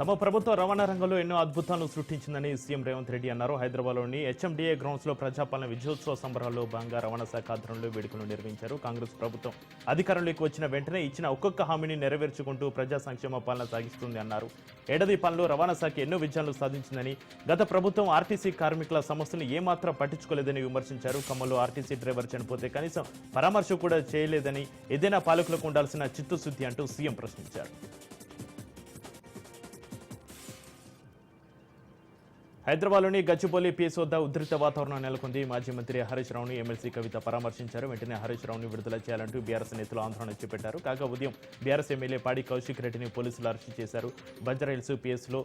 తమ ప్రభుత్వం రవాణా రంగంలో ఎన్నో అద్భుతాలను సృష్టించిందని సీఎం రేవంత్ రెడ్డి అన్నారు. హైదరాబాద్లోని హెచ్ఎండిఏ గ్రౌండ్స్లో ప్రజాపాలన విజయోత్సవ సంబరాల్లో భాగంగా రవాణా శాఖ ఆధ్వర్యంలో వేడుకలు నిర్వహించారు. కాంగ్రెస్ ప్రభుత్వం అధికారంలోకి వచ్చిన వెంటనే ఇచ్చిన ఒక్కొక్క హామీని నెరవేర్చుకుంటూ ప్రజా సంక్షేమ పాలన సాగిస్తుంది అన్నారు. ఏడాది పాలనలో రవాణా శాఖ ఎన్నో విజయాలు సాధించిందని గత ప్రభుత్వం ఆర్టీసీ కార్మికుల సమస్యలు ఏమాత్రం పట్టించుకోలేదని విమర్శించారు. ఖమ్మంలో ఆర్టీసీ డ్రైవర్ చనిపోతే కనీసం పరామర్శ కూడా చేయలేదని ఏదైనా పాలకులకు ఉండాల్సిన చిత్తశుద్ధి అంటూ సీఎం ప్రశ్నించారు. హైదరాబాద్లోని గచ్చిపల్లి పిఎస్ వద్ద ఉధృత వాతావరణం నెలకొంది. మాజీ మంత్రి హరీష్ రావుని ఎమ్మెల్సీ కవిత పరామర్శించారు. వెంటనే హరీష్ రావుని విడుదల చేయాలంటూ బీఆర్ఎస్ నేతలు ఆందోళన చేపట్టారు. కాగా ఉదయం బీఆర్ఎస్ ఎమ్మెల్యే పాడి కౌశిక్ రెడ్డిని పోలీసులు అరెస్టు చేశారు. బంజారాహిల్స్ పిఎస్లో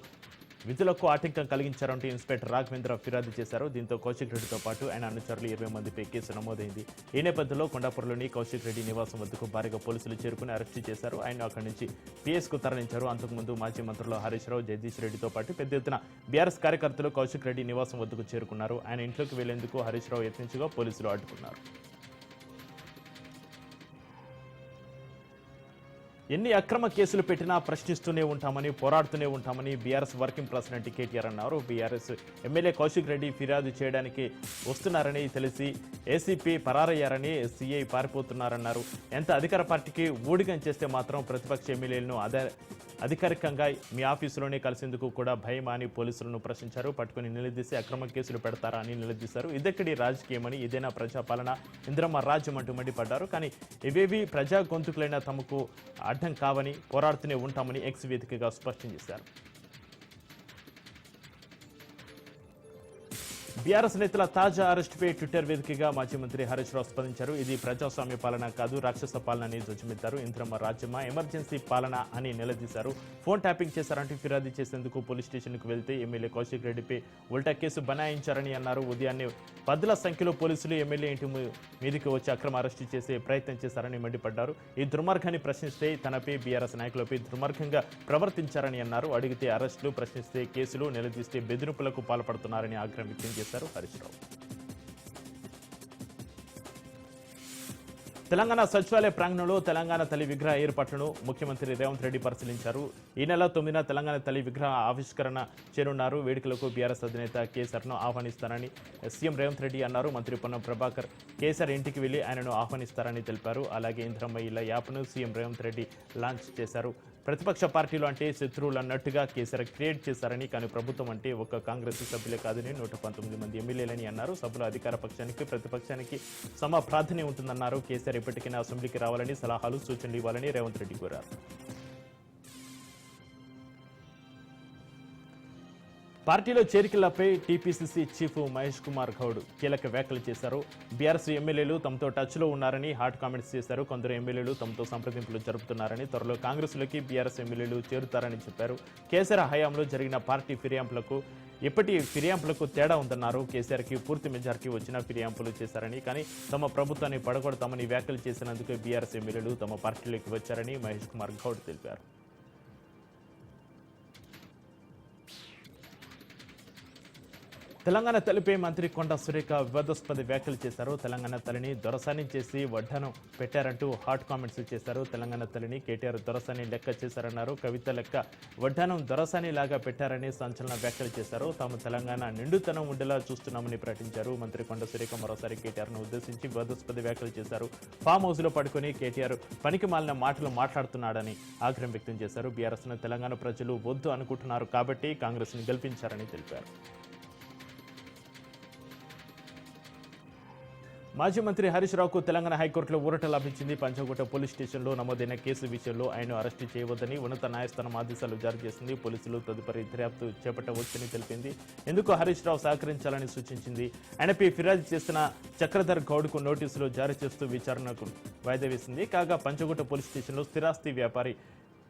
విధులకు ఆటంకం కలిగించారంటూ ఇన్స్పెక్టర్ రాఘవేంద్ర ఫిర్యాదు చేశారు. దీంతో కౌశిక్ రెడ్డితో పాటు ఆయన అనుచరులు ఇరవై మందిపై కేసు నమోదైంది. ఈ నేపథ్యంలో కొండాపూర్లోని కౌశిక్ రెడ్డి నివాసం వద్దకు భారీగా పోలీసులు చేరుకుని అరెస్టు చేశారు. ఆయన అక్కడి నుంచి పిఎస్కు తరలించారు. అంతకుముందు మాజీ మంత్రులు హరీష్ రావు జగదీష్ రెడ్డితో పాటు పెద్ద ఎత్తున బీఆర్ఎస్ కార్యకర్తలు కౌశిక్ రెడ్డి నివాసం వద్దకు చేరుకున్నారు. ఆయన ఇంట్లోకి వెళ్ళేందుకు హరీష్ రావు యత్నించగా పోలీసులు అడ్డుకున్నారు ఎన్ని అక్రమ కేసులు పెట్టినా ప్రశ్నిస్తూనే ఉంటామని పోరాడుతూనే ఉంటామని బీఆర్ఎస్ వర్కింగ్ ప్రెసిడెంట్ కేటీఆర్ అన్నారు. బీఆర్ఎస్ ఎమ్మెల్యే కౌశిక్ రెడ్డి ఫిర్యాదు చేయడానికి వస్తున్నారని తెలిసి ఏసీపీ పరారయ్యారని సీఐ పారిపోతున్నారన్నారు. ఎంత అధికార పార్టీకి ఊడిగం చేస్తే మాత్రం ప్రతిపక్ష ఎమ్మెల్యేలను అదే అధికారికంగా మీ ఆఫీసులోనే కలిసేందుకు కూడా భయం అని పోలీసులను ప్రశ్నించారు. పట్టుకుని నిలదీసి అక్రమ కేసులు పెడతారా అని నిలదీశారు. ఇదక్కడి రాజకీయమని ఇదేనా ప్రజాపాలన ఇంద్రమ్మ రాజ్యం అంటూ మండిపడ్డారు. కానీ ఇవేవి ప్రజా గొంతుకులైన తమకు అడ్డం కావని పోరాడుతూనే ఉంటామని ఎక్స్ వేదికగా స్పష్టం చేశారు. బీఆర్ఎస్ నేతల తాజా అరెస్టుపై ట్విట్టర్ వేదికగా మాజీ మంత్రి హరీష్ రావు స్పందించారు. ఇది ప్రజాస్వామ్య పాలన కాదు రాక్షస పాలన అని ధ్వజమెత్తారు. ఇంద్రమ్మ రాజ్యమా ఎమర్జెన్సీ పాలన అని నిలదీశారు. ఫోన్ ట్యాపింగ్ చేశారంటూ ఫిర్యాదు చేసేందుకు పోలీస్ స్టేషన్కు వెళ్తే ఎమ్మెల్యే కౌశిక్ రెడ్డిపై ఉల్టా కేసు బనాయించారని అన్నారు. ఉదయాన్నే పదుల సంఖ్యలో పోలీసులు ఎమ్మెల్యే ఇంటి మీదకి వచ్చి అక్రమ అరెస్టు చేసే ప్రయత్నం చేశారని మండిపడ్డారు. ఈ దుర్మార్గాన్ని ప్రశ్నిస్తే తనపై బీఆర్ఎస్ నాయకులపై దుర్మార్గంగా ప్రవర్తించారని అన్నారు. అడిగితే అరెస్టులు ప్రశ్నిస్తే కేసులు నిలదీస్తే బెదిరింపులకు పాల్పడుతున్నారని ఆగ్రహం వ్యక్తం చేశారు. హరీష్ రావు తెలంగాణ సచివాలయ ప్రాంగణంలో తెలంగాణ తల్లి విగ్రహ ఏర్పాట్లను ముఖ్యమంత్రి రేవంత్ రెడ్డి పరిశీలించారు. ఈ నెల తొమ్మిదిన తెలంగాణ తల్లి విగ్రహ ఆవిష్కరణ చేరున్నారు వేడుకలకు బీఆర్ఎస్ అధినేత కేసీఆర్ను ఆహ్వానిస్తారని సీఎం రేవంత్ రెడ్డి అన్నారు. మంత్రి పొన్నం ప్రభాకర్ కేసీఆర్ ఇంటికి వెళ్ళి ఆయనను ఆహ్వానిస్తారని తెలిపారు. అలాగే ఇంద్రమ్మ ఇళ్ళ యాప్ను సీఎం రేవంత్ రెడ్డి లాంచ్ చేశారు. ప్రతిపక్ష పార్టీలు అంటే శత్రువులు అన్నట్టుగా కేసీఆర్ క్రియేట్ చేశారని కానీ ప్రభుత్వం అంటే ఒక్క కాంగ్రెస్ సభ్యులే కాదని నూట పంతొమ్మిది మంది ఎమ్మెల్యేలని అన్నారు. సభలో అధికార పక్షానికి ప్రతిపక్షానికి సమ ప్రాధాన్యం ఉంటుందన్నారు. కేసీఆర్ ఇప్పటికైనా అసెంబ్లీకి రావాలని సలహాలు సూచనలు ఇవ్వాలని రేవంత్ రెడ్డి కోరారు. పార్టీలో చేరికలపై టీపీసీసీ చీఫ్ మహేష్ కుమార్ గౌడ్ కీలక వ్యాఖ్యలు చేశారు. బీఆర్ఎస్ ఎమ్మెల్యేలు తమతో టచ్లో ఉన్నారని హాట్ కామెంట్స్ చేశారు. కొందరు ఎమ్మెల్యేలు తమతో సంప్రదింపులు జరుపుతున్నారని త్వరలో కాంగ్రెస్లోకి బీఆర్ఎస్ ఎమ్మెల్యేలు చేరుతారని చెప్పారు. కేసీఆర్ హయాంలో జరిగిన పార్టీ ఫిర్యాంపులకు ఇప్పటి ఫిర్యాంపులకు తేడా ఉందన్నారు. కేసీఆర్కి పూర్తి మెజార్టీ వచ్చిన ఫిర్యాంపులు చేశారని కానీ తమ ప్రభుత్వాన్ని పడగొడతామని వ్యాఖ్యలు చేసినందుకు బీఆర్ఎస్ ఎమ్మెల్యేలు తమ పార్టీలోకి వచ్చారని మహేష్ కుమార్ గౌడ్ తెలిపారు. తెలంగాణ తల్లిపై మంత్రి కొండ సురేఖ వివాదాస్పద వ్యాఖ్యలు చేశారు. తెలంగాణ తల్లిని దొరసాని చేసి వడ్డను పెట్టారంటూ హాట్ కామెంట్స్ చేశారు. తెలంగాణ తల్లిని కేటీఆర్ దొరసాని లెక్క చేశారన్నారు. కవిత లెక్క వడ్డానం దొరసాని లాగా పెట్టారని సంచలన వ్యాఖ్యలు చేశారు. తాము తెలంగాణ నిండుతనం ఉండేలా చూస్తున్నామని ప్రకటించారు. మంత్రి కొండ సురేఖ మరోసారి కేటీఆర్ను ఉద్దేశించి వివాదాస్పద వ్యాఖ్యలు చేశారు. ఫామ్ హౌస్లో పడుకొని కేటీఆర్ పనికి మాలిన మాటలు మాట్లాడుతున్నాడని ఆగ్రహం వ్యక్తం చేశారు. బీఆర్ఎస్ను తెలంగాణ ప్రజలు వద్దు అనుకుంటున్నారు కాబట్టి కాంగ్రెస్ని గెలిపించారని తెలిపారు. మాజీ మంత్రి హరీష్ రావుకు తెలంగాణ హైకోర్టులో ఊరట లభించింది. పంచకోట పోలీస్ స్టేషన్లో నమోదైన కేసు విషయంలో ఆయన అరెస్టు చేయవద్దని ఉన్నత న్యాయస్థానం ఆదేశాలు జారీ చేసింది. పోలీసులు తదుపరి దర్యాప్తు చేపట్టవచ్చని తెలిపింది. ఎందుకు హరీష్ రావు సహకరించాలని సూచించింది? ఆయనపై ఫిర్యాదు చేసిన చక్రధర్ గౌడ్కు నోటీసులు జారీ చేస్తూ విచారణకు వాయిదా వేసింది. కాగా పంచకోట పోలీస్ స్టేషన్లో స్థిరాస్తి వ్యాపారి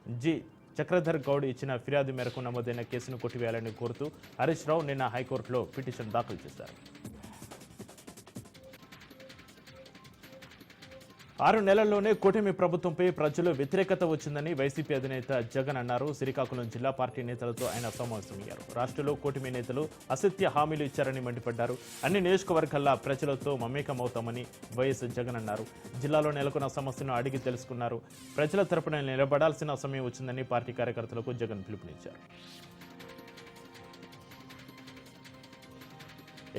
జి. చక్రధర్ గౌడ్ ఇచ్చిన ఫిర్యాదు మేరకు నమోదైన కేసును కొట్టివేయాలని కోరుతూ హరీష్ రావు నిన్న హైకోర్టులో పిటిషన్ దాఖలు చేశారు. ఆరు నెలల్లోనే కూటమి ప్రభుత్వంపై ప్రజలు వ్యతిరేకత వచ్చిందని వైసీపీ అధినేత జగన్ అన్నారు. శ్రీకాకుళం జిల్లా పార్టీ నేతలతో ఆయన సమావేశమయ్యారు. రాష్ట్రంలో కూటమి నేతలు అసత్య హామీలు ఇచ్చారని మండిపడ్డారు. అన్ని నియోజకవర్గాల్లో ప్రజలతో మమేకమవుతామని వైఎస్ జగన్ అన్నారు. జిల్లాలో నెలకొన్న సమస్యను అడిగి తెలుసుకున్నారు. ప్రజల తరపున నిలబడాల్సిన సమయం వచ్చిందని పార్టీ కార్యకర్తలకు జగన్ పిలుపునిచ్చారు.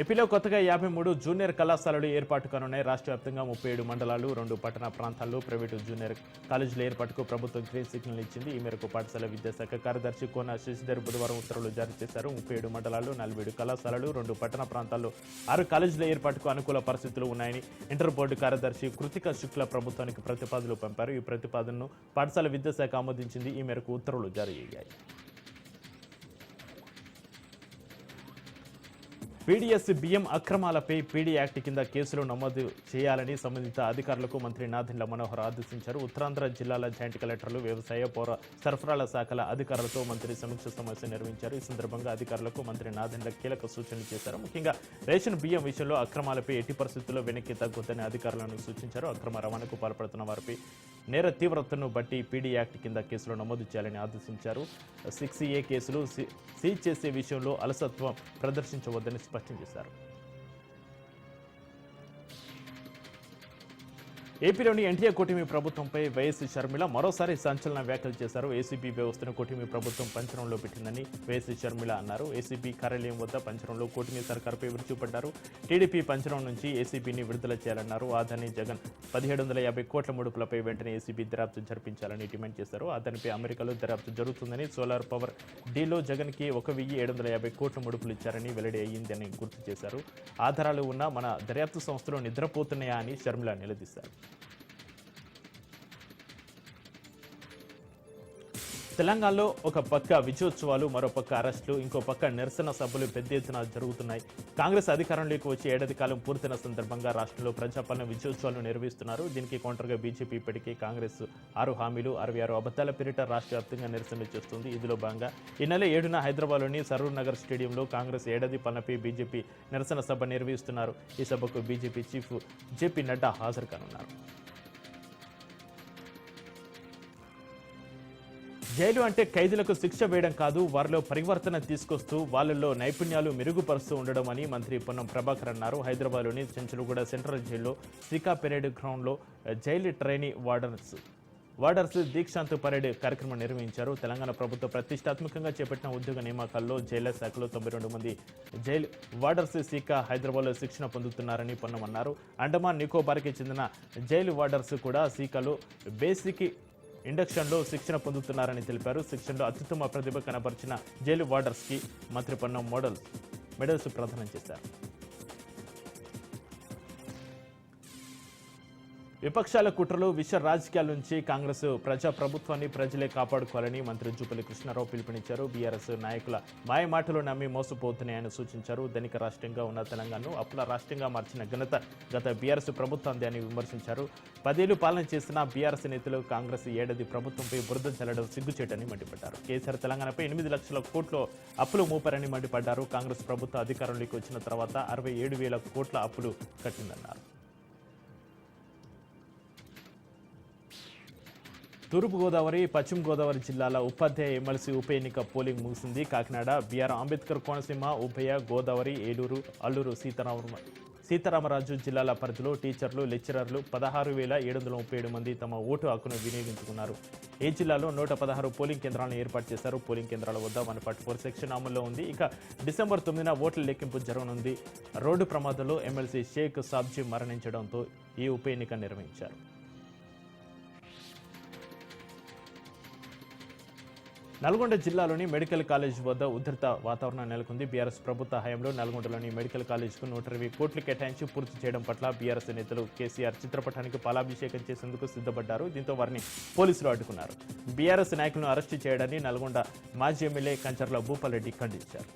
ఏపీలో కొత్తగా యాభై మూడు జూనియర్ కళాశాలలు ఏర్పాటు కానున్నాయి. రాష్ట్ర వ్యాప్తంగా ముప్పై ఏడు మండలాలు రెండు పట్టణ ప్రాంతాల్లో ప్రైవేటు జూనియర్ కాలేజీల ఏర్పాటుకు ప్రభుత్వం గ్రీన్ సిగ్నల్ ఇచ్చింది. ఈ మేరకు పాఠశాల విద్యాశాఖ కార్యదర్శి కోన శశిధర్ బుధవారం ఉత్తర్వులు జారీ చేశారు. ముప్పై ఏడు మండలాలు నలభై ఏడు కళాశాలలు రెండు పట్టణ ప్రాంతాల్లో ఆరు కాలేజీల ఏర్పాటుకు అనుకూల పరిస్థితులు ఉన్నాయని ఇంటర్ బోర్డు కార్యదర్శి కృతిక శుక్ల ప్రభుత్వానికి ప్రతిపాదనలు పంపారు. ఈ ప్రతిపాదనను పాఠశాల విద్యాశాఖ ఆమోదించింది. ఈ మేరకు ఉత్తర్వులు జారీ అయ్యాయి. పీడీఎస్ బియ్యం అక్రమాలపై పీడీ యాక్ట్ కింద కేసులు నమోదు చేయాలని సంబంధిత అధికారులకు మంత్రి నాదెండ్ల మనోహర్ ఆదేశించారు. ఉత్తరాంధ్ర జిల్లాల జాయింట్ కలెక్టర్లు వ్యవసాయ పౌర సరఫరాల శాఖల అధికారులతో మంత్రి సమీక్ష సమావేశం నిర్వహించారు. ఈ సందర్భంగా అధికారులకు మంత్రి నాదెండ్ల కీలక సూచనలు చేశారు. ముఖ్యంగా రేషన్ బియ్యం విషయంలో అక్రమాలపై ఎట్టి పరిస్థితుల్లో వెనక్కి తగ్గొద్దని అధికారులను సూచించారు. అక్రమ రవాణాకు పాల్పడుతున్న వారిపై నేర తీవ్రతను బట్టి పీడీ యాక్ట్ కింద కేసులు నమోదు చేయాలని ఆదేశించారు. సిక్స్ ఏ కేసులు సి- సీజ్ చేసే విషయంలో అలసత్వం ప్రదర్శించవద్దని స్పష్టం చేశారు. ఏపీలోని ఎన్టీఏ కూటమి ప్రభుత్వంపై వైఎస్ షర్మిల మరోసారి సంచలన వ్యాఖ్యలు చేశారు. ఏసీబీ వ్యవస్థను కూటమి ప్రభుత్వం పంచరంలో పెట్టిందని వైఎస్ షర్మిల అన్నారు. ఏసీబీ కార్యాలయం వద్ద పంచరంలో కూటమి సర్కారుపై విరుచుపడ్డారు టీడీపీ పంచరం నుంచి ఏసీబీని విడుదల చేయాలన్నారు. ఆదాని జగన్ పదిహేడు వందల యాభై కోట్ల ముడుపులపై వెంటనే ఏసీబీ దర్యాప్తు జరిపించాలని డిమాండ్ చేశారు. అతనిపై అమెరికాలో దర్యాప్తు జరుగుతుందని సోలార్ పవర్ డీలో జగన్కి ఒక వెయ్యి ఏడు వందల యాభై కోట్ల ముడుపులు ఇచ్చారని వెల్లడి అయ్యిందని గుర్తు చేశారు. ఆధారాలు ఉన్న మన దర్యాప్తు సంస్థలు నిద్రపోతున్నాయా అని షర్మిల నిలదీశారు. తెలంగాణలో ఒక పక్క విజయోత్సవాలు మరో పక్క అరెస్టులు ఇంకో పక్క నిరసన సభలు పెద్ద ఎత్తున జరుగుతున్నాయి. కాంగ్రెస్ అధికారంలోకి వచ్చి ఏడాది కాలం పూర్తయిన సందర్భంగా రాష్ట్రంలో ప్రజాపాలన విజయోత్సవాలు నిర్వహిస్తున్నారు. దీనికి కౌంటర్గా బీజేపీ ఇప్పటికే కాంగ్రెస్ ఆరు హామీలు అరవై ఆరు అబద్దాల పేరిట రాష్ట్ర వ్యాప్తంగా నిరసనలు చేస్తుంది. ఇందులో భాగంగా ఈ నెల ఏడున హైదరాబాద్లోని సరూర్ నగర్ స్టేడియంలో కాంగ్రెస్ ఏడాది పాలనపై బీజేపీ నిరసన సభ నిర్వహిస్తున్నారు. ఈ సభకు బీజేపీ చీఫ్ జేపీ నడ్డా హాజరు కానున్నారు. జైలు అంటే ఖైదీలకు శిక్ష వేయడం కాదు వారిలో పరివర్తన తీసుకొస్తూ వాళ్ళల్లో నైపుణ్యాలు మెరుగుపరుస్తూ ఉండడం అని మంత్రి పొన్నం ప్రభాకర్ అన్నారు. హైదరాబాద్లోని చెంచులగూడ సెంట్రల్ జైల్లో సికా పెరేడ్ గ్రౌండ్లో jail trainee warders warders Deekshant parade కార్యక్రమం నిర్వహించారు. తెలంగాణ ప్రభుత్వ ప్రతిష్టాత్మకంగా చేపట్టిన ఉద్యోగ నియామకాల్లో జైళ్ళ శాఖలో తొంభై రెండు మంది జైలు వార్డర్స్ సీకా హైదరాబాద్లో శిక్షణ పొందుతున్నారని పొన్నం అన్నారు. అండమాన్ నికోబార్కి చెందిన జైలు వార్డర్స్ కూడా సీకాలో బేసిక్ ఇండక్షన్లో శిక్షణ పొందుతున్నారని తెలిపారు. శిక్షణలో అత్యుత్తమ ప్రతిభ కనబరిచిన జైలు వార్డర్స్కి మంత్రి పొన్నం మోడల్ మెడల్స్ ప్రదానం చేశారు. విపక్షాల కుట్రలు విష రాజకీయాల నుంచి కాంగ్రెస్ ప్రజా ప్రభుత్వాన్ని ప్రజలే కాపాడుకోవాలని మంత్రి జూపల్లి కృష్ణారావు పిలుపునిచ్చారు. బీఆర్ఎస్ నాయకుల మాయమాటలు నమ్మి మోసపోతున్నాయని సూచించారు. ధనిక రాష్ట్రంగా ఉన్న తెలంగాణను అప్పుల రాష్ట్రంగా మార్చిన ఘనత గత బీఆర్ఎస్ ప్రభుత్వంది అని విమర్శించారు. పదేళ్ళు పాలన చేసిన బీఆర్ఎస్ నేతలు కాంగ్రెస్ ఏడాది ప్రభుత్వంపై బురద చల్లడం సిగ్గుచేటని మండిపడ్డారు. కేసీఆర్ తెలంగాణపై ఎనిమిది లక్షల కోట్లు అప్పులు మోపారని మండిపడ్డారు. కాంగ్రెస్ ప్రభుత్వ అధికారంలోకి వచ్చిన తర్వాత అరవై ఏడు వేల కోట్ల అప్పులు కట్టిందన్నారు. తూర్పుగోదావరి పశ్చిమ గోదావరి జిల్లాల ఉపాధ్యాయ ఎమ్మెల్సీ ఉప ఎన్నిక పోలింగ్ ముగిసింది. కాకినాడ బీఆర్ అంబేద్కర్ కోనసీమ ఉభయ గోదావరి ఏలూరు అల్లూరు సీతారామ సీతారామరాజు జిల్లాల పరిధిలో టీచర్లు లెక్చరర్లు పదహారు వేల ఏడు వందల ముప్పై ఏడు మంది తమ ఓటు హక్కును వినియోగించుకున్నారు. ఏ జిల్లాలో నూట పదహారు పోలింగ్ కేంద్రాలను ఏర్పాటు చేశారు? పోలింగ్ కేంద్రాల వద్ద వన్ ఫార్టీ ఫోర్ సెక్షన్ అమల్లో ఉంది. ఇక డిసెంబర్ తొమ్మిదిన ఓట్ల లెక్కింపు జరగనుంది. రోడ్డు ప్రమాదంలో ఎమ్మెల్సీ షేక్ సాబ్జీ మరణించడంతో ఈ ఉప ఎన్నిక నిర్వహించారు. నల్గొండ జిల్లాలోని మెడికల్ కాలేజ్ వద్ద ఉధృత వాతావరణం నెలకొంది. బీఆర్ఎస్ ప్రభుత్వ హయాంలో నల్గొండలోని మెడికల్ కాలేజ్కు నూట ఇరవై కోట్లు కేటాయించి పూర్తి చేయడం పట్ల బీఆర్ఎస్ నేతలు కేసీఆర్ చిత్రపటానికి పాలాభిషేకం చేసేందుకు సిద్ధపడ్డారు. దీంతో వారిని పోలీసులు అడ్డుకున్నారు. బీఆర్ఎస్ నాయకులను అరెస్టు చేయడాన్ని నల్గొండ మాజీ ఎమ్మెల్యే కంచర్ల భూపాలరెడ్డి ఖండించారు.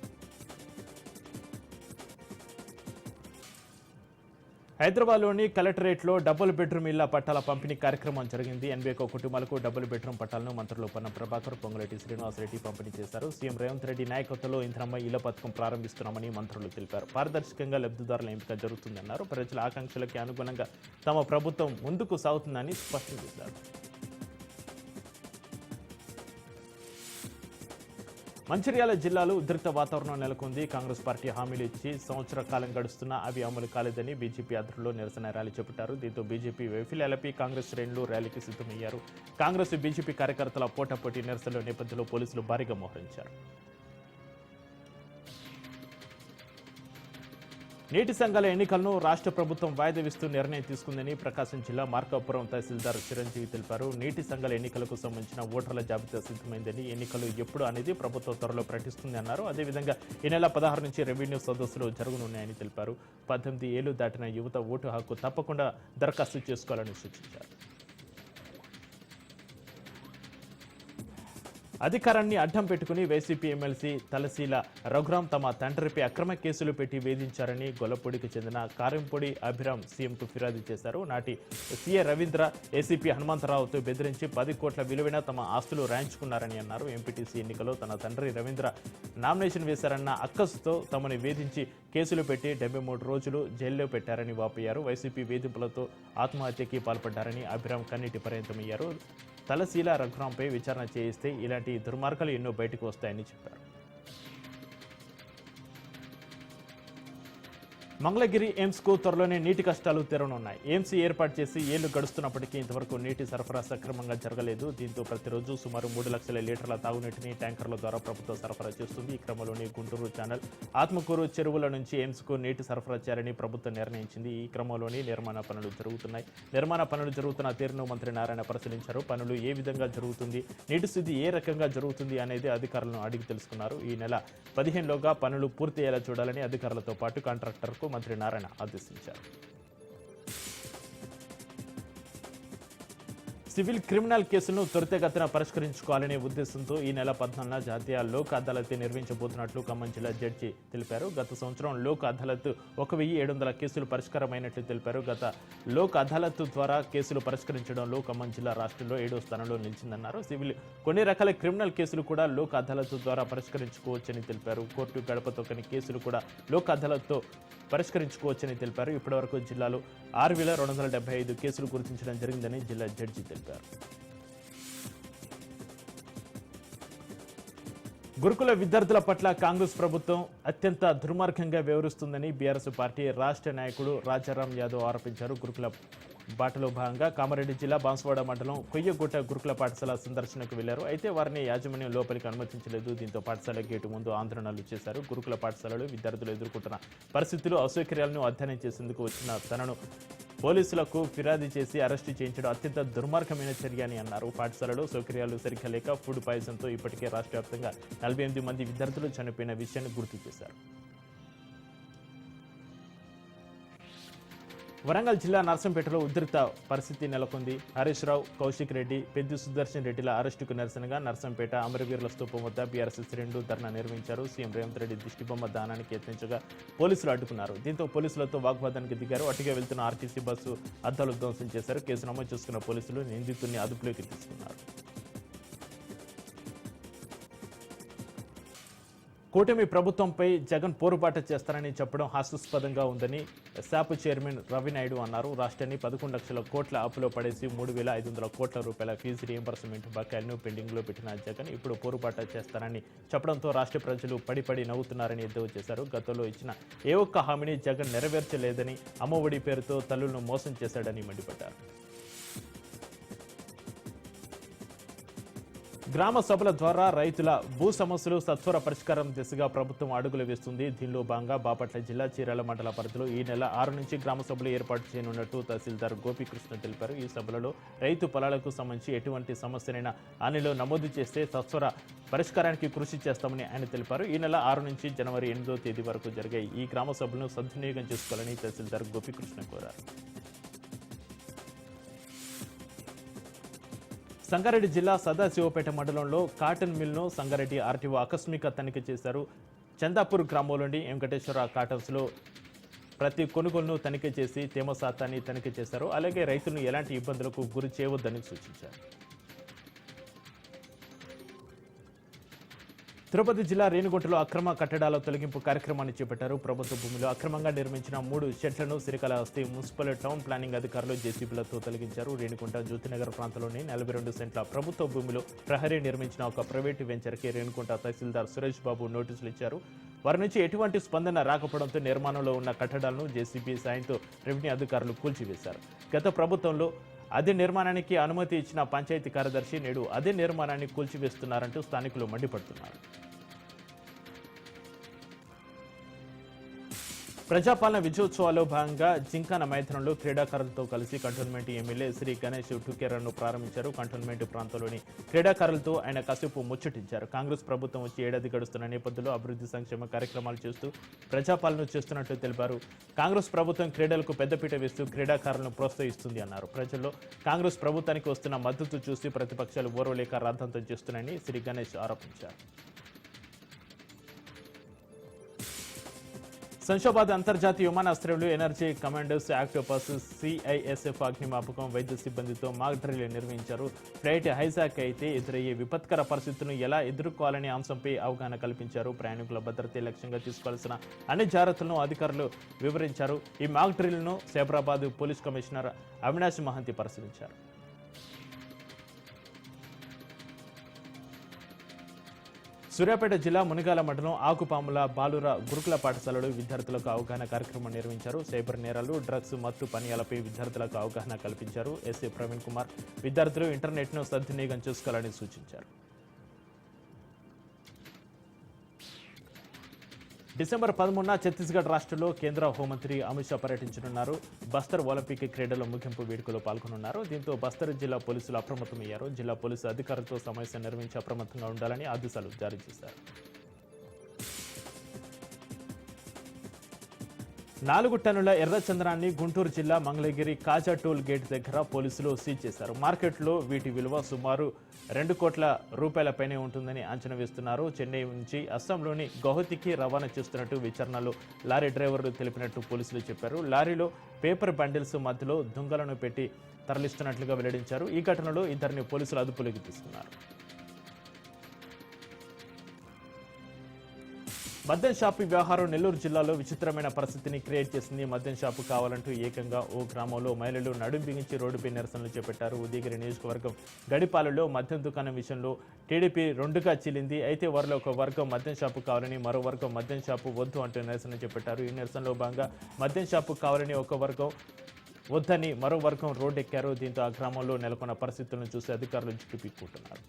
హైదరాబాద్లోని కలెక్టరేట్లో డబుల్ బెడ్రూమ్ ఇళ్ళ పట్టాల పంపిణీ కార్యక్రమం జరిగింది. ఎనభై ఒక్క కుటుంబాలకు డబుల్ బెడ్రూమ్ పట్టాలను మంత్రులు పొన్న ప్రభాకర్ పొంగులేటి శ్రీనివాసరెడ్డి పంపిణీ చేశారు. సీఎం రేవంత్ రెడ్డి నాయకత్వంలో ఇంద్రమ్మ ఇళ్ళ పథకం ప్రారంభిస్తున్నామని మంత్రులు తెలిపారు. పారదర్శకంగా లబ్ధిదారుల ఎంపిక జరుగుతుందన్నారు. ప్రజల ఆకాంక్షలకి అనుగుణంగా తమ ప్రభుత్వం ముందుకు సాగుతుందని స్పష్టం చేశారు. మంచిర్యాల జిల్లాలో ఉద్రిక్త వాతావరణం నెలకొంది. కాంగ్రెస్ పార్టీ హామీలు ఇచ్చి సంవత్సర కాలం గడుస్తున్నా అవి అమలు కాలేదని బీజేపీ ఆధ్వర్యంలో నిరసన ర్యాలీ చేపట్టారు. దీంతో బీజేపీ వైఫల్యాలపై కాంగ్రెస్ శ్రేణులు ర్యాలీకి సిద్ధమయ్యారు. కాంగ్రెస్ బీజేపీ కార్యకర్తల పోటాపోటీ నిరసనల నేపథ్యంలో పోలీసులు భారీగా మోహరించారు. నీటి సంఘాల ఎన్నికలను రాష్ట్ర ప్రభుత్వం వాయిదా వేస్తూ నిర్ణయం తీసుకుందని ప్రకాశం జిల్లా మార్కాపురం తహసీల్దార్ చిరంజీవి తెలిపారు. నీటి సంఘాల ఎన్నికలకు సంబంధించిన ఓటర్ల జాబితా సిద్ధమైందని ఎన్నికలు ఎప్పుడు అనేది ప్రభుత్వం త్వరలో ప్రకటిస్తుంది అన్నారు. అదేవిధంగా ఈ నెల పదహారు నుంచి రెవెన్యూ సదస్సులు జరగనున్నాయని తెలిపారు. పద్దెనిమిది ఏళ్ళు దాటిన యువత ఓటు హక్కు తప్పకుండా దరఖాస్తు చేసుకోవాలని సూచించారు. అధికారాన్ని అడ్డం పెట్టుకుని వైసీపీ ఎమ్మెల్సీ తలసీల రఘురాం తమ తండ్రిపై అక్రమ కేసులు పెట్టి వేధించారని గొల్లపూడికి చెందిన కారింపొడి అభిరామ్ సీఎంకు ఫిర్యాదు చేశారు. నాటి సీఏ రవీంద్ర ఏసీపీ హనుమంతరావుతో బెదిరించి పది కోట్ల విలువైన తమ ఆస్తులు రాయించుకున్నారని అన్నారు. ఎంపీటీసీ ఎన్నికలో తన తండ్రి రవీంద్ర నామినేషన్ వేశారన్న అక్కసుతో తమని వేధించి కేసులు పెట్టి డెబ్బై మూడు రోజులు జైల్లో పెట్టారని వాపోయారు. వైసీపీ వేధింపులతో ఆత్మహత్యకి పాల్పడ్డారని అభిరామ్ కన్నీటి పర్యంతమయ్యారు. తలశీల రఘురాంపై విచారణ చేయిస్తే ఇలాంటి దుర్మార్గాలు ఎన్నో బయటకు వస్తాయని చెప్పారు. మంగళగిరి ఎయిమ్స్కు త్వరలోనే నీటి కష్టాలు తెరవనున్నాయి ఎయిమ్స్ ఏర్పాటు చేసి ఏళ్ళు గడుస్తున్నప్పటికీ ఇంతవరకు నీటి సరఫరా సక్రమంగా జరగలేదు. దీంతో ప్రతిరోజు సుమారు మూడు లక్షల లీటర్ల తాగునీటిని ట్యాంకర్ల ద్వారా ప్రభుత్వం సరఫరా చేస్తుంది. ఈ క్రమంలోని గుంటూరు ఛానల్ ఆత్మకూరు చెరువుల నుంచి ఎయిమ్స్కు నీటి సరఫరా చేయాలని ప్రభుత్వం నిర్ణయించింది. ఈ క్రమంలోని నిర్మాణ పనులు జరుగుతున్నాయి. నిర్మాణ పనులు జరుగుతున్న తీరును మంత్రి నారాయణ పరిశీలించారు. పనులు ఏ విధంగా జరుగుతుంది నీటి స్థితి ఏ రకంగా జరుగుతుంది అనేది అధికారులను అడిగి తెలుసుకున్నారు. ఈ నెల పదిహేనులోగా పనులు పూర్తయ్యేలా చూడాలని అధికారులతో పాటు కాంట్రాక్టర్కు మంత్రి నారాయణ ఆదేశించారు. సివిల్ క్రిమినల్ కేసులను త్వరితగతిన పరిష్కరించుకోవాలనే ఉద్దేశంతో ఈ నెల పద్నాలుగున జాతీయ లోక్ అదాలత్ నిర్వహించబోతున్నట్లు ఖమ్మం జిల్లా జడ్జి తెలిపారు. గత సంవత్సరం లోక్ అదాలత్ ఒక వెయ్యి ఏడు వందల కేసులు పరిష్కారమైనట్లు తెలిపారు. గత లోక్ అదాలత్ ద్వారా కేసులు పరిష్కరించడంలో ఖమ్మం జిల్లా రాష్ట్రంలో ఏడో స్థానంలో నిలిచిందన్నారు. సివిల్ కొన్ని రకాల క్రిమినల్ కేసులు కూడా లోక్ అదాలత్ ద్వారా పరిష్కరించుకోవచ్చని తెలిపారు. కోర్టు గడప తొక్కని కేసులు కూడా లోక్ అదాలత్తో పరిష్కరించుకోవచ్చని తెలిపారు. ఇప్పటివరకు జిల్లాలో ఆరు వేల రెండు వందల డెబ్బై ఐదు కేసులు గుర్తించడం జరిగిందని జిల్లా జడ్జి తెలిపారు. గురుకుల విద్యార్థుల పట్ల కాంగ్రెస్ ప్రభుత్వం అత్యంత దుర్మార్గంగా వ్యవహరిస్తుందని బీఆర్ఎస్ పార్టీ రాష్ట్ర నాయకుడు రాజారాం యాదవ్ ఆరోపించారు. గురుకుల బాటలో భాగంగా కామారెడ్డి జిల్లా బాన్సువాడ మండలం కొయ్యగుట్ట గురుకుల పాఠశాల సందర్శనకు వెళ్ళారు. అయితే వారిని యాజమాన్యం లోపలికి అనుమతించలేదు. దీంతో పాఠశాల గేటు ముందు ఆందోళనలు చేశారు. గురుకుల పాఠశాలలో విద్యార్థులు ఎదుర్కొంటున్న పరిస్థితులు అసౌకర్యాలను అధ్యయనం చేసేందుకు వచ్చిన తనను పోలీసులకు ఫిర్యాదు చేసి అరెస్టు చేయించడం అత్యంత దుర్మార్గమైన చర్య అని అన్నారు. పాఠశాలలో సౌకర్యాలు సరిగ్గా లేక ఫుడ్ పాయిజన్తో ఇప్పటికే రాష్ట్ర వ్యాప్తంగా నలభై ఎనిమిది మంది విద్యార్థులు చనిపోయిన విషయాన్ని గుర్తు చేశారు. వరంగల్ జిల్లా నర్సంపేటలో ఉధృత పరిస్థితి నెలకొంది. హరీష్ రావు కౌశిక్ రెడ్డి పెద్ది సుదర్శన్ రెడ్డిల అరెస్టుకు నిరసనగా నర్సంపేట అమరవీరుల స్తూపం వద్ద బీఆర్ఎస్ శ్రేణులు ధర్నా నిర్వహించారు. సీఎం రేవంత్ రెడ్డి దిష్టిబొమ్మ దానానికి యత్నించగా పోలీసులు అడ్డుకున్నారు. దీంతో పోలీసులతో వాగ్వాదానికి దిగారు. అటుగా వెళ్తున్న ఆర్టీసీ బస్సు అద్దాలు ధ్వంసం చేశారు. కేసు నమోదు చేసుకున్న పోలీసులు నిందితుడిని అదుపులోకి తీసుకున్నారు. కూటమి ప్రభుత్వంపై జగన్ పోరుబాట చేస్తారని చెప్పడం హాస్యాస్పదంగా ఉందని శాప్ చైర్మన్ రవినాయుడు అన్నారు. రాష్ట్రాన్ని పదకొండు లక్షల కోట్ల అప్పులో పడేసి మూడు వేల ఐదు వందల కోట్ల రూపాయల ఫీజు రియంబర్స్మెంట్ బకాయిలను పెండింగ్లో పెట్టిన జగన్ ఇప్పుడు పోరుబాట చేస్తారని చెప్పడంతో రాష్ట్ర ప్రజలు పడిపడి నవ్వుతున్నారని ఎద్దేవా చేశారు. గతంలో ఇచ్చిన ఏ ఒక్క హామీని జగన్ నెరవేర్చలేదని అమ్మఒడి పేరుతో తల్లులను మోసం చేశాడని మండిపడ్డారు. గ్రామ సభల ద్వారా రైతుల భూ సమస్యలు సత్వర పరిష్కారం దిశగా ప్రభుత్వం అడుగులు వేస్తుంది. దీనిలో భాగంగా బాపట్ల జిల్లా చీరాల మండల పరిధిలో ఈ నెల ఆరు నుంచి గ్రామ సభలు ఏర్పాటు చేయనున్నట్టు తహసీల్దార్ గోపీకృష్ణ తెలిపారు. ఈ సభలలో రైతు పొలాలకు సంబంధించి ఎటువంటి సమస్యనైనా అనిలో నమోదు చేస్తే సత్వర పరిష్కారానికి కృషి చేస్తామని ఆయన తెలిపారు. ఈ నెల ఆరు నుంచి జనవరి ఎనిమిదో తేదీ వరకు జరిగే ఈ గ్రామ సభలను సద్వినియోగం చేసుకోవాలని తహసీల్దార్ గోపీకృష్ణ కోరారు. సంగారెడ్డి జిల్లా సదాశివపేట మండలంలో కాటన్ మిల్ను సంగారెడ్డి ఆర్టీఓ ఆకస్మిక తనిఖీ చేశారు. చందాపూర్ గ్రామంలోని వెంకటేశ్వర కాటన్స్లో ప్రతి కొనుగోలును తనిఖీ చేసి తేమ శాతాన్ని తనిఖీ చేశారు. అలాగే రైతులను ఎలాంటి ఇబ్బందులకు గురి చేయవద్దని సూచించారు. తిరుపతి జిల్లా రేణిగుంటలో అక్రమ కట్టడాల తొలగింపు కార్యక్రమాన్ని చేపట్టారు. ప్రభుత్వ భూమిలో అక్రమంగా నిర్మించిన మూడు షెడ్లను శ్రీకాళహస్తి మున్సిపల్ టౌన్ ప్లానింగ్ అధికారులు జేసీబీలతో తొలగించారు. రేణిగుంట జ్యోతినగర్ ప్రాంతంలోని నలభై రెండు సెంట్ల ప్రభుత్వ భూమిలో ప్రహరీ నిర్మించిన ఒక ప్రైవేటు వెంచర్కి రేణిగుంట తహసీల్దార్ సురేష్ బాబు నోటీసులు ఇచ్చారు. వారి నుంచి ఎటువంటి స్పందన రాకపోవడంతో నిర్మాణంలో ఉన్న కట్టడాలను జేసీబీ సాయంతో రెవెన్యూ అధికారులు కూల్చివేశారు. గత ప్రభుత్వంలో అదే నిర్మాణానికి అనుమతి ఇచ్చిన పంచాయతీ కార్యదర్శి నేడు అదే నిర్మాణాన్ని కూల్చివేస్తున్నారంటూ స్థానికులు మండిపడుతున్నారు. ప్రజాపాలన విజయోత్సవాల్లో భాగంగా జింకాన మైదానంలో క్రీడాకారులతో కలిసి కంటోన్మెంట్ ఎమ్మెల్యే శ్రీ గణేష్ టుకేరన్ను ప్రారంభించారు. కంటోన్మెంట్ ప్రాంతంలోని క్రీడాకారులతో ఆయన కసిపు ముచ్చటించారు. కాంగ్రెస్ ప్రభుత్వం వచ్చి ఏడాది గడుస్తున్న నేపథ్యంలో అభివృద్ధి సంక్షేమ కార్యక్రమాలు చేస్తూ ప్రజాపాలన చేస్తున్నట్లు తెలిపారు. కాంగ్రెస్ ప్రభుత్వం క్రీడలకు పెద్దపీట వేస్తూ క్రీడాకారులను ప్రోత్సహిస్తుంది అన్నారు. ప్రజల్లో కాంగ్రెస్ ప్రభుత్వానికి వస్తున్న మద్దతు చూసి ప్రతిపక్షాలు ఓర్వలేక రాద్ధాంతం చేస్తున్నాయని శ్రీ గణేష్ ఆరోపించారు. శంషాబాద్ అంతర్జాతీయ విమానాశ్రయంలో ఎనర్జీ కమాండర్స్ ఆక్టోపస్ సిఐఎస్ఎఫ్ అగ్నిమాపకం వైద్య సిబ్బందితో మాక్ డ్రిల్ నిర్వహించారు. ఫ్లైట్ హైజాక్ అయితే ఎదురయ్యే విపత్కర పరిస్థితులను ఎలా ఎదుర్కోవాలనే అంశంపై అవగాహన కల్పించారు. ప్రయాణికుల భద్రతే లక్ష్యంగా తీసుకోవాల్సిన అన్ని జాగ్రత్తలను అధికారులు వివరించారు. ఈ మాక్ డ్రిల్ను సైబరాబాద్ పోలీస్ కమిషనర్ అవినాష్ మహంతి పరిశీలించారు. సూర్యాపేట జిల్లా మునిగాల మండలం ఆకుపాముల బాలుర గురుకుల పాఠశాలలో విద్యార్థులకు అవగాహన కార్యక్రమం నిర్వహించారు. సైబర్ నేరాలు డ్రగ్స్ మత్తు పనియాలపై విద్యార్థులకు అవగాహన కల్పించారు. ఎస్ఏ ప్రవీణ్ కుమార్ విద్యార్థులు ఇంటర్నెట్ను సద్వినియోగం చేసుకోవాలని సూచించారు. డిసెంబర్ పదమూడున ఛత్తీస్గఢ్ రాష్ట్రంలో కేంద్ర హోంమంత్రి అమిత్ షా పర్యటించనున్నారు. బస్తర్ ఒలింపిక్ క్రీడల ముగింపు వేడుకలో పాల్గొనున్నారు. దీంతో బస్తర్ జిల్లా పోలీసులు అప్రమత్తమయ్యారు. జిల్లా పోలీసు అధికారులతో సమావేశం నిర్వహించి అప్రమత్తంగా ఉండాలని ఆదేశాలు జారీ చేశారు. నాలుగు టన్నుల ఎర్రచందనాన్ని గుంటూరు జిల్లా మంగళగిరి కాజా టోల్ గేట్ దగ్గర పోలీసులు సీజ్ చేశారు. మార్కెట్లో వీటి విలువ సుమారు రెండు కోట్ల రూపాయలపైనే ఉంటుందని అంచనా వేస్తున్నారు. చెన్నై నుంచి అస్సాంలోని గౌహతికి రవాణా చేస్తున్నట్టు విచారణలో లారీ డ్రైవర్లు తెలిపినట్టు పోలీసులు చెప్పారు. లారీలో పేపర్ బండిల్స్ మధ్యలో దుంగలను పెట్టి తరలిస్తున్నట్లుగా వెల్లడించారు. ఈ ఘటనలో ఇద్దరిని పోలీసులు అదుపులోకి తీసుకున్నారు. మద్యం షాపు వ్యవహారం నెల్లూరు జిల్లాలో విచిత్రమైన పరిస్థితిని క్రియేట్ చేసింది. మద్యం షాపు కావాలంటూ ఏకంగా ఓ గ్రామంలో మహిళలు నడుం బిగించి రోడ్డుపై నిరసనలు చేపట్టారు. ఉదయగిరి నియోజకవర్గం గడిపాలలో మద్యం దుకాణం విషయంలో టీడీపీ రెండుగా చీలింది. అయితే వారిలో ఒక వర్గం మద్యం షాపు కావాలని మరో వర్గం మద్యం షాపు వద్దు అంటూ నిరసన చేపట్టారు. ఈ నిరసనలో భాగంగా మద్యం షాపు కావాలని ఒక వర్గం వద్దని మరో వర్గం రోడ్డెక్కారు. దీంతో ఆ గ్రామంలో నెలకొన్న పరిస్థితులను చూసి అధికారులు జుట్టుపీక్కుంటున్నారు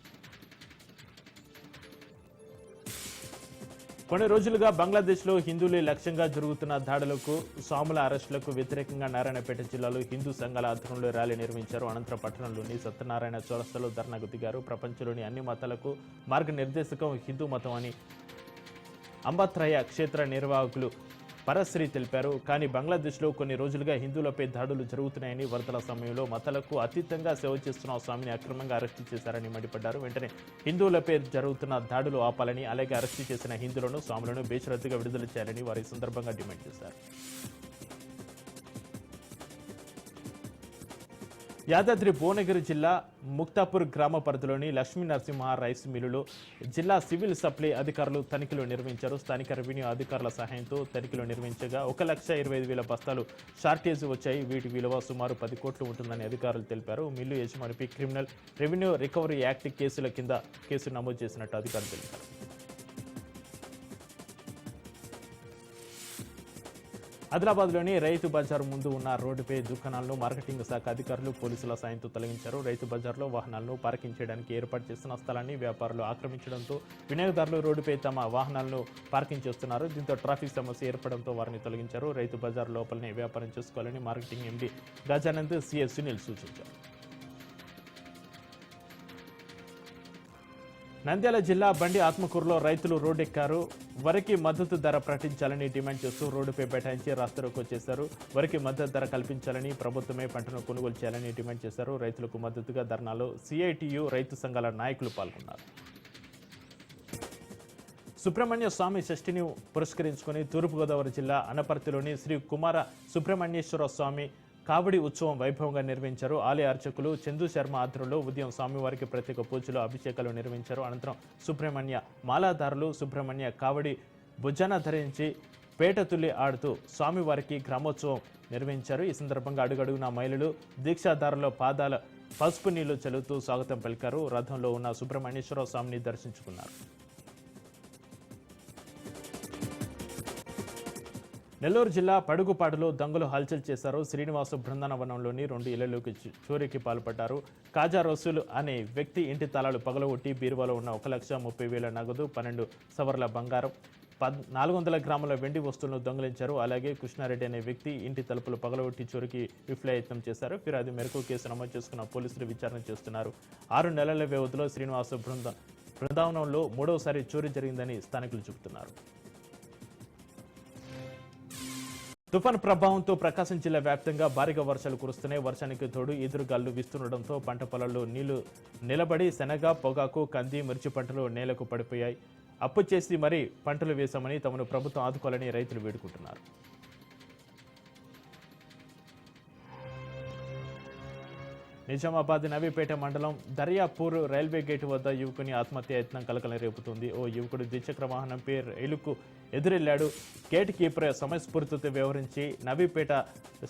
కొన్ని రోజులుగా బంగ్లాదేశ్లో హిందువులే లక్ష్యంగా జరుగుతున్న దాడులకు స్వాముల అరెస్టులకు వ్యతిరేకంగా నారాయణపేట జిల్లాలో హిందూ సంఘాల ఆధ్వర్యంలో ర్యాలీ నిర్వహించారు. అనంతరం పట్టణంలోని సత్యనారాయణ చౌరస్తలో ధర్నాకు దిగారు ప్రపంచంలోని అన్ని మతాలకు మార్గనిర్దేశకం హిందూ మతం అని అంబత్రయ క్షేత్ర నిర్వాహకులు పరశ్రీ తెలిపారు. కానీ బంగ్లాదేశ్లో కొన్ని రోజులుగా హిందువులపై దాడులు జరుగుతున్నాయని వరదల సమయంలో మతలకు అతీతంగా సేవ చేస్తున్న స్వామిని అక్రమంగా అరెస్టు చేశారని మండిపడ్డారు. వెంటనే హిందువులపై జరుగుతున్న దాడులు ఆపాలని అలాగే అరెస్టు చేసిన హిందువులను స్వాములను బేషరద్దుగా విడుదల చేయాలని వారి సందర్భంగా డిమాండ్ చేశారు. యాదాద్రి భువనగిరి జిల్లా ముక్తాపూర్ గ్రామ పరిధిలోని లక్ష్మీ నరసింహ రైస్ మిల్లులో జిల్లా సివిల్ సప్లై అధికారులు తనిఖీలు నిర్వహించారు. స్థానిక రెవెన్యూ అధికారుల సహాయంతో తనిఖీలు నిర్వహించగా ఒక లక్ష ఇరవై ఐదు వేల బస్తాలు షార్టేజ్ వచ్చాయి. వీటి విలువ సుమారు పది కోట్లు ఉంటుందని అధికారులు తెలిపారు. మిల్లు యజమానిపై క్రిమినల్ రెవెన్యూ రికవరీ యాక్ట్ కేసుల కింద కేసు నమోదు చేసినట్టు అధికారులు తెలిపారు. ఆదిలాబాద్లోని రైతు బజార్ ముందు ఉన్న రోడ్డుపై దుకాణాలను మార్కెటింగ్ శాఖ అధికారులు పోలీసుల సాయంతో తొలగించారు. రైతు బజార్లో వాహనాలను పార్కింగ్ చేయడానికి ఏర్పాటు చేస్తున్న స్థలాన్ని వ్యాపారులు ఆక్రమించడంతో వినియోగదారులు రోడ్డుపై తమ వాహనాలను పార్కింగ్ చేస్తున్నారు. దీంతో ట్రాఫిక్ సమస్య ఏర్పడంతో వారిని తొలగించారు. రైతు బజార్ లోపలనే వ్యాపారం చేసుకోవాలని marketing MD Gajanand CS Sunil సూచించారు. నంద్యాల జిల్లా బండి ఆత్మకూరులో రైతులు రోడ్డెక్కారు. వరికి మద్దతు ధర ప్రకటించాలని డిమాండ్ చేస్తూ రోడ్డుపై బైఠాయించి రాస్తారోకో చేశారు వరికి మద్దతు ధర కల్పించాలని ప్రభుత్వమే పంటను కొనుగోలు చేయాలని డిమాండ్ చేశారు. రైతులకు మద్దతుగా ధర్నాలో సిఐటియు రైతు సంఘాల నాయకులు పాల్గొన్నారు. సుబ్రహ్మణ్య స్వామి షష్ఠిని పురస్కరించుకొని తూర్పుగోదావరి జిల్లా అనపర్తిలోని శ్రీ కుమార సుబ్రహ్మణ్యేశ్వర స్వామి కావడి ఉత్సవం వైభవంగా నిర్వహించారు. ఆలయ అర్చకులు చందు శర్మ ఆధ్వర్యంలో ఉదయం స్వామివారికి ప్రత్యేక పూజలు అభిషేకాలు నిర్వహించారు. అనంతరం సుబ్రహ్మణ్య మాలాధారులు సుబ్రహ్మణ్య కావడి భుజాన ధరించి పేట తుల్లి ఆడుతూ స్వామివారికి గ్రామోత్సవం నిర్వహించారు. ఈ సందర్భంగా అడుగడుగున మహిళలు దీక్షాధారలో పాదాల పసుపు నీళ్ళు చల్లుతూ స్వాగతం పలికారు. రథంలో ఉన్న సుబ్రహ్మణ్యేశ్వర స్వామిని దర్శించుకున్నారు. నెల్లూరు జిల్లా పడుగుపాడులో దొంగలు హల్చల్ చేశారు. శ్రీనివాసు బృందావనంలోని రెండు ఇళ్ళలోకి చోరీకి పాల్పడ్డారు. కాజా రసూలు అనే వ్యక్తి ఇంటి తాళాలు పగలగొట్టి బీరువాలో ఉన్న ఒక లక్ష ముప్పై వేల నగదు పన్నెండు సవర్ల బంగారం పద్ నాలుగు వందల గ్రాముల వెండి వస్తువులను దొంగిలించారు. అలాగే కృష్ణారెడ్డి అనే వ్యక్తి ఇంటి తలుపులు పగలగొట్టి చోరికి విఫలయత్నం చేశారు. ఫిర్యాదు మేరకు కేసు నమోదు చేసుకున్న పోలీసులు విచారణ చేస్తున్నారు. ఆరు నెలల వ్యవధిలో శ్రీనివాస బృంద బృందావనంలో మూడవసారి చోరీ జరిగిందని స్థానికులు చెబుతున్నారు. తుఫాన్ ప్రభావంతో ప్రకాశం జిల్లా వ్యాప్తంగా భారీగా వర్షాలు కురుస్తున్నాయి. వర్షానికి తోడు ఎదురుగాలు వీస్తుండటంతో పంట పొలాల్లో నీళ్ళు నిలబడి శనగ పొగాకు కంది మిర్చి పంటలు నేలకు పడిపోయాయి. అప్పు చేసి మరీ పంటలు వేశామని తమను ప్రభుత్వం ఆదుకోవాలని రైతులు వేడుకుంటున్నారు. నిజామాబాద్ నవీపేట మండలం దర్యాపూర్ రైల్వే గేటు వద్ద యువకుని ఆత్మహత్య యత్నం కలకలం రేపుతుంది. ఓ యువకుడు ద్విచక్ర వాహనంపై రైలుకు ఎదురెళ్ళాడు గేట్ కీపర్ సమయస్ఫూర్తితో వ్యవహరించి నవీపేట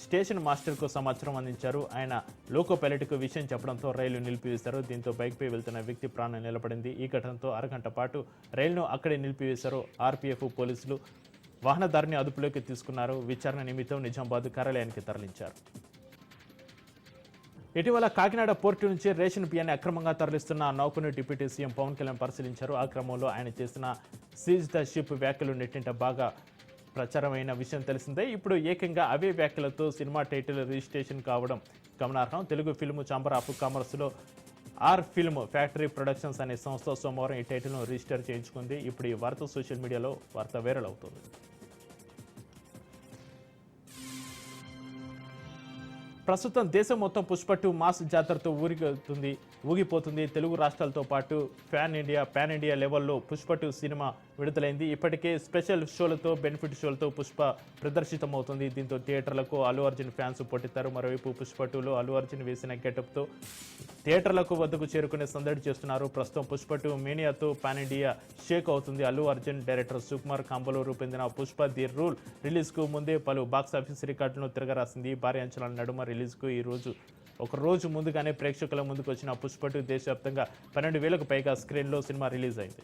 స్టేషన్ మాస్టర్కు సమాచారం అందించారు. ఆయన లోకో పైలట్కు విషయం చెప్పడంతో రైలు నిలిపివేశారు. దీంతో బైక్పై వెళ్తున్న వ్యక్తి ప్రాణం నిలబడింది. ఈ ఘటనతో అరగంట పాటు రైలును అక్కడే నిలిపివేశారు. ఆర్పీఎఫ్ పోలీసులు వాహనదారిని అదుపులోకి తీసుకున్నారు. విచారణ నిమిత్తం నిజామాబాద్ కార్యాలయానికి తరలించారు. ఇటీవల కాకినాడ పోర్టు నుంచి రేషన్ బియ్యాన్ని అక్రమంగా తరలిస్తున్న నౌకను డిప్యూటీ సీఎం పవన్ కళ్యాణ్ పరిశీలించారు. ఆ క్రమంలో ఆయన చేసిన సీజ్ ద షిప్ వ్యాఖ్యలు నెట్టింట బాగా ప్రచారమైన విషయం తెలిసిందే. ఇప్పుడు ఏకంగా అవే వ్యాఖ్యలతో సినిమా టైటిల్ రిజిస్ట్రేషన్ కావడం గమనార్హం. తెలుగు ఫిల్మ్ చాంబర్ ఆఫ్ కామర్స్లో ఆర్ ఫిల్మ్ ఫ్యాక్టరీ ప్రొడక్షన్స్ అనే సంస్థ సోమవారం ఈ టైటిల్ను రిజిస్టర్ చేయించుకుంది. ఇప్పుడు ఈ వార్త సోషల్ మీడియాలో వార్త వైరల్ అవుతుంది. ప్రస్తుతం దేశం మొత్తం పుష్పట్టు మాస్ జాతరతో ఊరిపోతుంది ఊగిపోతుంది. తెలుగు రాష్ట్రాలతో పాటు ఫ్యాన్ ఇండియా ప్యాన్ ఇండియా లెవెల్లో పుష్పట్టు సినిమా విడుదలైంది. ఇప్పటికే స్పెషల్ షోలతో బెనిఫిట్ షోలతో పుష్ప ప్రదర్శితమవుతుంది. దీంతో థియేటర్లకు అల్లు అర్జున్ ఫ్యాన్స్ పొట్టిస్తారు. మరోవైపు పుష్ప టూలో అల్లు అర్జున్ వేసిన గెటప్తో థియేటర్లకు వద్దకు చేరుకునే సందడి చేస్తున్నారు. ప్రస్తుతం పుష్ప టూ మేనియాతో పాన్ ఇండియా షేక్ అవుతుంది. అల్లు అర్జున్ డైరెక్టర్ సుకుమార్ కాంబోలో రూపొందిన పుష్ప ది రూల్ రిలీజ్కు ముందే పలు బాక్స్ ఆఫీస్ రికార్డులను తిరగరాసింది. భారీ అంచనాల నడుమ రిలీజ్కు ఈ రోజు ఒక రోజు ముందుగానే ప్రేక్షకుల ముందుకు వచ్చిన పుష్ప టూ దేశవ్యాప్తంగా పన్నెండు వేలకు పైగా స్క్రీన్లో సినిమా రిలీజ్ అయింది.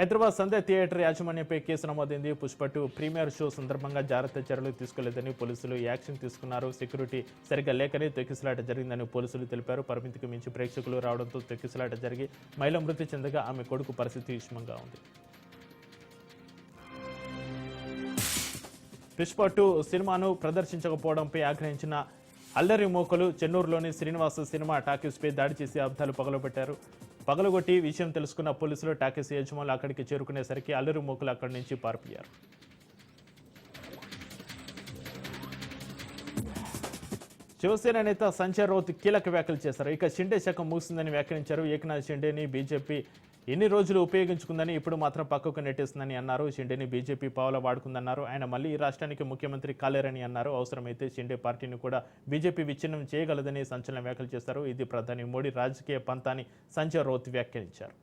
హైదరాబాద్ సంధ్య థియేటర్ యాజమాన్యంపై కేసు నమోదైంది. పుష్పటు ప్రీమియర్ షో సందర్భంగా జాగ్రత్త చర్యలు తీసుకోలేదని పోలీసులు యాక్షన్ తీసుకున్నారు. సెక్యూరిటీ సరిగ్గా లేకనే తొక్కిసలాట జరిగిందని పోలీసులు తెలిపారు. పరిమితికి మించి ప్రేక్షకులు రావడంతో తొక్కిసలాట జరిగి మహిళ మృతి చెందగా ఆమె కొడుకు పరిస్థితి విషమంగా ఉంది. పుష్ప టూ సినిమాను ప్రదర్శించకపోవడంపై ఆగ్రహించిన అల్లరి మోకలు చెన్నూరులోని శ్రీనివాస సినిమా టాకీస్పై దాడి చేసి అబ్దాలు పగలబెట్టారు. పగలగొట్టి విషయం తెలుసుకున్న పోలీసులు టాకీస్ యజమానులు అక్కడికి చేరుకునేసరికి అల్లరి మోకలు అక్కడి నుంచి పారిపోయారు. శివసేన నేత సంజయ్ రౌత్ కీలక వ్యాఖ్యలు చేశారు. ఇక షిండే శాఖ ముగిసిందని వ్యాఖ్యానించారు. ఏకనాథ్ షిండేని బీజేపీ ఎన్ని రోజులు ఉపయోగించుకుందని ఇప్పుడు మాత్రం పక్కకు నెట్టేస్తుందని అన్నారు. షిండేని బీజేపీ పావుల వాడుకుందన్నారు. ఆయన మళ్ళీ ఈ రాష్ట్రానికి ముఖ్యమంత్రి కాలేరని అన్నారు. అవసరమైతే షిండే పార్టీని కూడా బీజేపీ విచ్ఛిన్నం చేయగలదని సంచలన వ్యాఖ్యలు చేశారు. ఇది ప్రధాని మోడీ రాజకీయ పంతాని సంజయ్ రౌత్ వ్యాఖ్యానించారు